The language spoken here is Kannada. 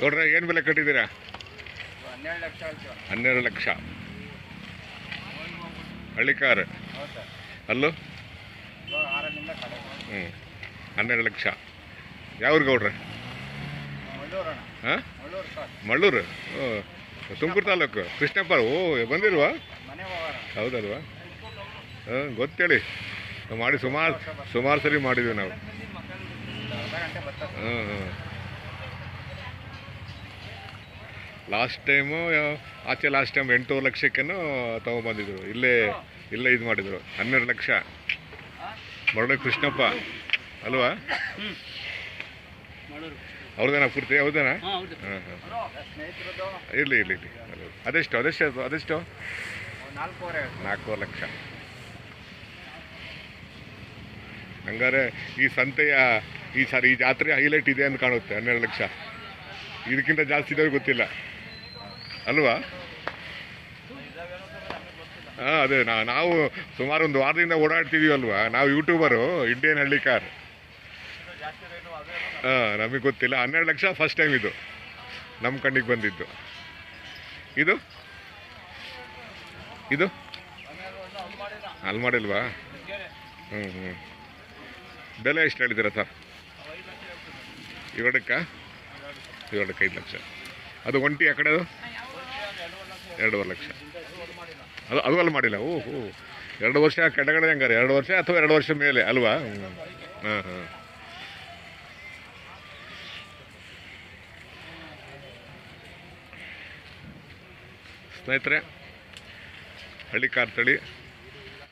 ನೋಡ್ರೆ ಏನು ಬೆಲೆ ಕಟ್ಟಿದ್ದೀರಾ? ಹನ್ನೆರಡು ಲಕ್ಷ ಹನ್ನೆರಡು ಲಕ್ಷ. ಹಳ್ಳಿ ಕಾರ್? ಅಲ್ಲೂ? ಹ್ಞೂ ಹನ್ನೆರಡು ಲಕ್ಷ. ಯಾವ್ರಿ ಗೌಡ್ರೆ? ಮಳ್ಳೂರು ಹಾಂ? ಮಳ್ಳೂರು ತುಮಕೂರು ತಾಲೂಕು. ಕೃಷ್ಣಪ್ಪ ಓ ಬಂದಿಲ್ವಾ? ಹೌದಲ್ವಾ? ಹಾಂ ಗೊತ್ತೇಳಿ. ಮಾಡಿ ಸುಮಾರು ಸುಮಾರು ಸರಿ ಮಾಡಿದ್ವಿ ನಾವು ಅರ್ಧ ಗಂಟೆ ಬರ್ತಾರೆ ಹಾಂ ಹಾಂ ಲಾಸ್ಟ್ ಟೈಮು ಆಚೆ ಲಾಸ್ಟ್ ಟೈಮ್ ಎಂಟೂವರೆ ಲಕ್ಷಕ್ಕೇನೋ ತೊಗೊಂಬಂದಿದ್ರು. ಇಲ್ಲೇ ಇಲ್ಲೇ ಇದು ಮಾಡಿದರು. ಹನ್ನೆರಡು ಲಕ್ಷ. ಮರಳು ಕೃಷ್ಣಪ್ಪ. ಅಲ್ವಾ? ಅವ್ರದೇನಾ ಪೂರ್ತಿ? ಹೌದೇನ ಹಾಂ ಹಾಂ ಇಲ್ಲ ಇರಲಿ ಇರಲಿ ಇರಲಿ. ಅದೆಷ್ಟು ಅದೆಷ್ಟು ಅದೆಷ್ಟು? ನಾಲ್ಕೂವರೆ ಲಕ್ಷ. ಹಂಗಾರೆ ಈ ಸಂತೆಯ ಈ ಸಾರಿ ಈ ಜಾತ್ರೆ ಹೈಲೈಟ್ ಇದೆ ಅಂತ ಕಾಣುತ್ತೆ, ಹನ್ನೆರಡು ಲಕ್ಷ. ಇದಕ್ಕಿಂತ ಜಾಸ್ತಿ ಇದ್ದಾವೆ ಗೊತ್ತಿಲ್ಲ. ಅಲ್ವಾ? ಹಾಂ, ಅದೇ, ನಾ- ನಾವು ಸುಮಾರು ಒಂದು ವಾರದಿಂದ ಓಡಾಡ್ತಿದೀವಿ ಅಲ್ವಾ? ನಾವು ಯೂಟ್ಯೂಬರು ಇಂಡಿಯನ್ ಹಳ್ಳಿ ಕಾರ್ ಹಾಂ, ನಮಗೆ ಗೊತ್ತಿಲ್ಲ. ಹನ್ನೆರಡು ಲಕ್ಷ ಫಸ್ಟ್ ಟೈಮ್ ಇದು. ನಮ್ಮ ಕಣ್ಣಿಗೆ ಬಂದಿದ್ದು. ಇದು? ಇದು? ಅಲ್ಲಿ ಮಾಡಿಲ್ವಾ? ಹ್ಞೂ ಹ್ಞೂ ಬೆಲೆ ಎಷ್ಟು ಹೇಳಿದ್ದೀರಾ ಸರ್? ಇವಡಕ್ಕ ಇವಡಕ್ಕೆ ಐದು ಲಕ್ಷ. ಅದು ಒಂಟಿ ಆ ಕಡೆ ಅದು? ಎರಡೂವರೆ ಲಕ್ಷ. ಅದು ಅದು ಅಲ್ಲಿ ಮಾಡಿಲ್ಲ. ಓ ಹೋ ಎರಡು ವರ್ಷ ಕೆಳಗಡೆ ಹೆಂಗಾರೆ? ಎರಡು ವರ್ಷ ಅಥವಾ ಎರಡು ವರ್ಷ ಮೇಲೆ ಅಲ್ವಾ? ಹಾಂ ಹಾಂ. ಸ್ನೇಹಿತರೆ, ಹಳ್ಳಿ ಕಾರ್ ತಳಿ